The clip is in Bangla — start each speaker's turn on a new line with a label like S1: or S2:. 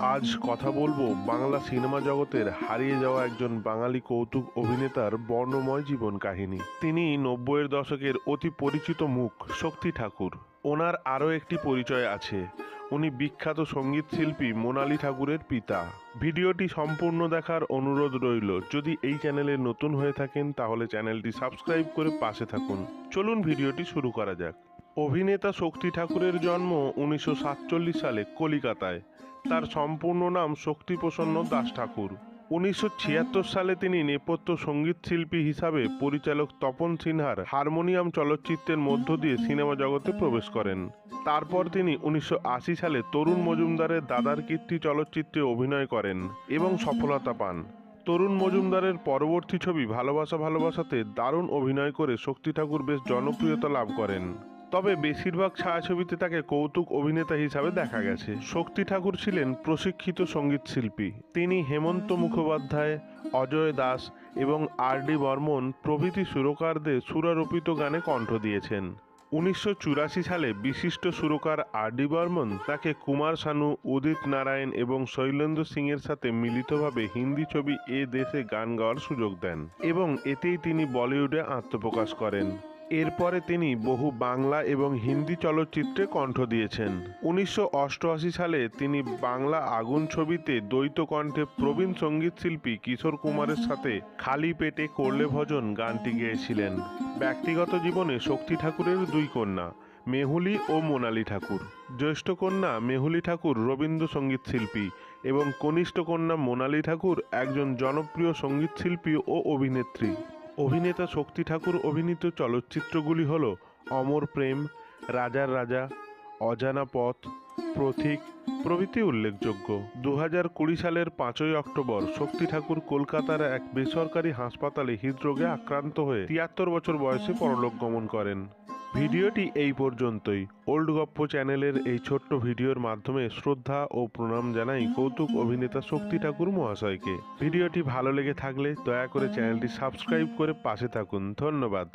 S1: আজ কথা বলব বাংলা সিনেমা জগতের হারিয়ে যাওয়া একজন বাঙালি কৌতুক অভিনেতার বর্ণময় জীবন কাহিনী। তিনি নব্বইয়ের দশকের অতি পরিচিত মুখ শক্তি ঠাকুর। ওনার আরও একটি পরিচয় আছে। উনি বিখ্যাত সংগীত শিল্পী মোনালি ঠাকুরের পিতা। ভিডিওটি সম্পূর্ণ দেখার অনুরোধ রইল। যদি এই চ্যানেলে নতুন হয়ে থাকেন, তাহলে চ্যানেলটি সাবস্ক্রাইব করে পাশে থাকুন। চলুন ভিডিওটি শুরু করা যাক। অভিনেতা শক্তি ঠাকুরের জন্ম উনিশশো সাতচল্লিশ সালে কলিকাতায়। তার সম্পূর্ণ নাম শক্তিপ্রসন্ন দাস ঠাকুর। উনিশশো ছিয়াত্তর সালে তিনি নেপথ্য সংগীত শিল্পী হিসাবে পরিচালক তপন সিনহার হারমোনিয়াম চলচ্চিত্রের মধ্য দিয়ে সিনেমা জগতে প্রবেশ করেন। তারপর তিনি উনিশশো আশি সালে তরুণ মজুমদারের দাদার কীর্তি চলচ্চিত্রে অভিনয় করেন এবং সফলতা পান। তরুণ মজুমদারের পরবর্তী ছবি ভালোবাসা ভালোবাসাতে দারুণ অভিনয় করে শক্তি ঠাকুর বেশ জনপ্রিয়তা লাভ করেন। তবে বেশিরভাগ ছায়াছবিতে তাকে কৌতুক অভিনেতা হিসাবে দেখা গেছে। শক্তি ঠাকুর ছিলেন প্রশিক্ষিত সংগীত শিল্পী। তিনি হেমন্ত মুখোপাধ্যায়, অজয় দাস এবং আর ডি বর্মন প্রভৃতি সুরকারদের সুরারোপিত গানে কণ্ঠ দিয়েছেন। উনিশশো চুরাশি সালে বিশিষ্ট সুরকার আর ডি বর্মন তাকে কুমার শানু, উদিত নারায়ণ এবং শৈলেন্দ্র সিংয়ের সাথে মিলিতভাবে হিন্দি ছবি এ দেশে গান গাওয়ার সুযোগ দেন এবং এতেই তিনি বলিউডে আত্মপ্রকাশ করেন। এরপরে তিনি বহু বাংলা এবং হিন্দি চলচ্চিত্রে কণ্ঠ দিয়েছেন। উনিশশো অষ্টআশি সালে তিনি বাংলা আগুন ছবিতে দ্বৈত কণ্ঠে প্রবীণ সংগীত শিল্পী কিশোর কুমারের সাথে খালি পেটে করলে ভজন গানটি গেয়েছিলেন। ব্যক্তিগত জীবনে শক্তি ঠাকুরের দুই কন্যা, মেহুলি ও মোনালি ঠাকুর। জ্যেষ্ঠ কন্যা মেহুলি ঠাকুর রবীন্দ্রসঙ্গীত শিল্পী এবং কনিষ্ঠ কন্যা মোনালি ঠাকুর একজন জনপ্রিয় সংগীত শিল্পী ও অভিনেত্রী। অভিনেতা শক্তি ঠাকুর অভিনীত চলচ্চিত্রগুলি হল অমর প্রেম, রাজার রাজা, অজানা পথ প্রথিক প্রভৃতি উল্লেখযোগ্য। দু হাজার কুড়ি সালের পাঁচই অক্টোবর শক্তি ঠাকুর কলকাতার এক বেসরকারি হাসপাতালে হৃদরোগে আক্রান্ত হয়ে তিয়াত্তর বছর বয়সে পরলোক গমন করেন। ভিডিওটি এই পর্যন্তই। ওল্ড গপ্প চ্যানেলের এই ছোট্ট ভিডিওর মাধ্যমে শ্রদ্ধা ও প্রণাম জানাই কৌতুক অভিনেতা শক্তি ঠাকুর মহাশয়কে। ভিডিওটি ভালো লেগে থাকলে দয়া করে চ্যানেলটি সাবস্ক্রাইব করে পাশে থাকুন। ধন্যবাদ।